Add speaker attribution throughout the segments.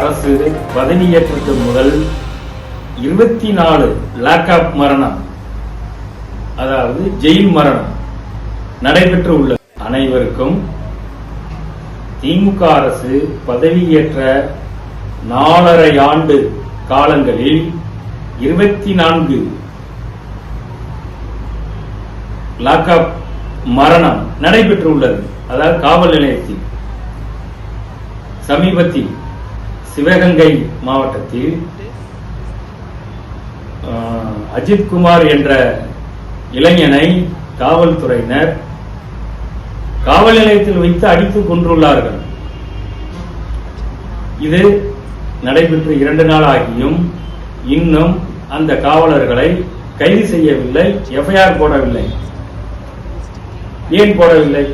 Speaker 1: அரசு பதவியேற்றது முதல் இருபத்தி நாலு லேக்அப் மரணம் அதாவது ஜெயில் மரணம் நடைபெற்று உள்ள அனைவருக்கும் திமுக அரசு பதவியேற்ற நாலரை ஆண்டு காலங்களில் இருபத்தி நான்கு லாக்அப் மரணம் நடைபெற்றுள்ளது அதாவது காவல் நிலையத்தில் சமீபத்தில். சிவகங்கை மாவட்டத்தில் ஆஹ், அஜித் குமார் என்ற இளைஞனை காவல்துறையினர் காவல் நிலையத்தில் வைத்து அடித்துக் கொன்றுள்ளார்கள். இது நடைபெற்று இரண்டு நாள் ஆகியும் இன்னும் அந்த காவலர்களை கைது செய்யவில்லை எஃப்ஐஆர் போடவில்லை. ஏன் போடவில்லை?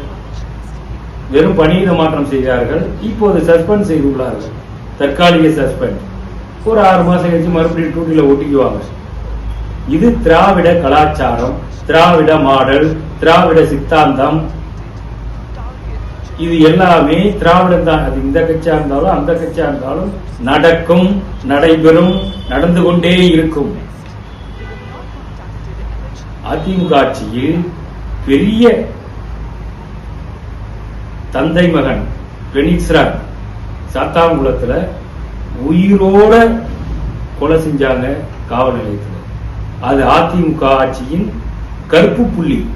Speaker 1: வெறும் பணியிட மாற்றம் செய்தார்கள் இப்போது சஸ்பெண்ட் செய்துள்ளார்கள். தற்காலிக சஸ்பெண்ட். ஒரு ஆறு மாதம் கழிச்சு மறுபடியும் டூட்டியில் ஒட்டிக்குவாங்க. இது திராவிட கலாச்சாரம் திராவிட மாடல் திராவிட சித்தாந்தம். இது எல்லாமே திராவிடம் தான். அது இந்த கட்சியா இருந்தாலும் அந்த கட்சியா இருந்தாலும் நடக்கும் நடைபெறும் நடந்து கொண்டே இருக்கும். அதிமுக ஆட்சியில் பெரிய தந்தை மகன் பெனிக்ஸ்ரான் சாத்தாங்குளத்துல உயிரோட கொலை செஞ்சாங்க காவல் நிலையத்தில். அது அதிமுக ஆட்சியின் கருப்பு புள்ளி.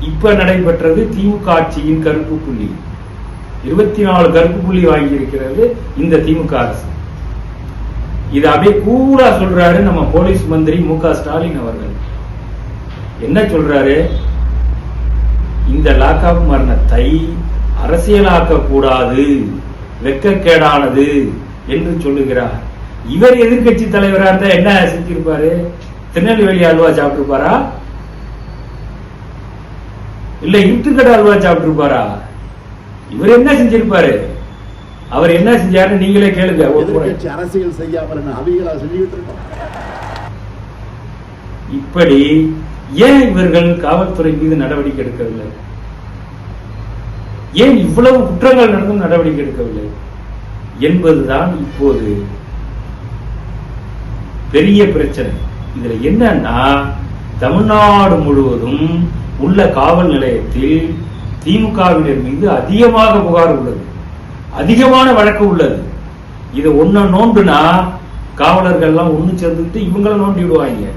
Speaker 1: இப்ப நடைபெற்றது திமுக ஆட்சியின் கருப்பு புள்ளி. இருபத்தி நாலு கருப்பு புள்ளி வாங்கி இருக்கிறது இந்த திமுக அரசு. இது அப்படியே கூடா சொல்றாரு நம்ம போலீஸ் மந்திரி மு க ஸ்டாலின் அவர்கள். என்ன சொல்றாரு? இந்த லாக்அப் மரணத்தை அரசியலாக்க கூடாது. வெக்கக்கேடானது என்று சொல்லுகிறார். இவர் எதிர்க்கட்சி தலைவரா இருந்தா என்ன செஞ்சிருப்பாரு? திருநெல்வேலி அல்வா சாப்பிட்டுருப்பாரா? இல்ல இருட்டுக்கடை அல்வா சாப்பிட்டுருப்பாரா? இவர் என்ன செஞ்சிருப்பாரு? அவர் என்ன செஞ்சாருன்னு நீங்களே கேளுங்க
Speaker 2: அரசியல் செய்யாமல் அவிகளா இருக்கோம்?
Speaker 1: இப்படி ஏன் இவர்கள் காவல்துறை மீது நடவடிக்கை எடுக்கவில்லை? ஏன் இவ்வளவு குற்றங்கள் நடந்தும் நடவடிக்கை எடுக்கவில்லை? என்பதுதான் இப்போது பெரிய பிரச்சனை. இதுல என்னன்னா தமிழ்நாடு முழுவதும் உள்ள காவல் நிலையத்தில் திமுகவினர் மீது அதிகமாக புகார் உள்ளது. அதிகமான வழக்கு உள்ளது. இதை ஒன்ன நோண்டுனா காவலர்கள் எல்லாம் ஒண்ணு சேர்ந்துட்டு இவங்கள நோண்டி விடுவாங்க.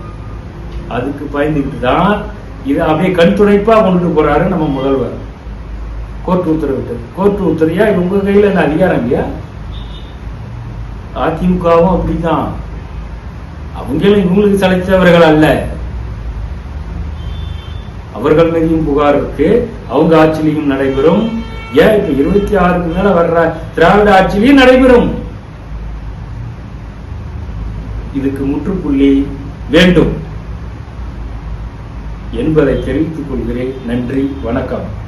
Speaker 1: அதுக்கு பயந்துக்கிட்டு தான் இதை அப்படியே கண் துடைப்பா கொண்டுட்டு போறாரு நம்ம முதல்வர். கோர்ட் உத்தரவிட்டு கோர்ட் உத்தரவியா உங்க கையில என்ன அதிகாரம் இல்லையா? அதிமுகவும் அப்படிதான் அவங்களும் இவங்களுக்கு சளைத்தவர்கள் அல்ல. அவர்கள் மீதும் புகார் இருக்கு. அவங்க ஆட்சியிலையும் நடைபெறும். ஏன் இப்ப இருபத்தி ஆறுக்கு மேல வர்ற திராவிட ஆட்சியிலையும் நடைபெறும்? இதுக்கு முற்றுப்புள்ளி வேண்டும் என்பதை தெரிவித்துக் கொள்கிறேன். நன்றி வணக்கம்.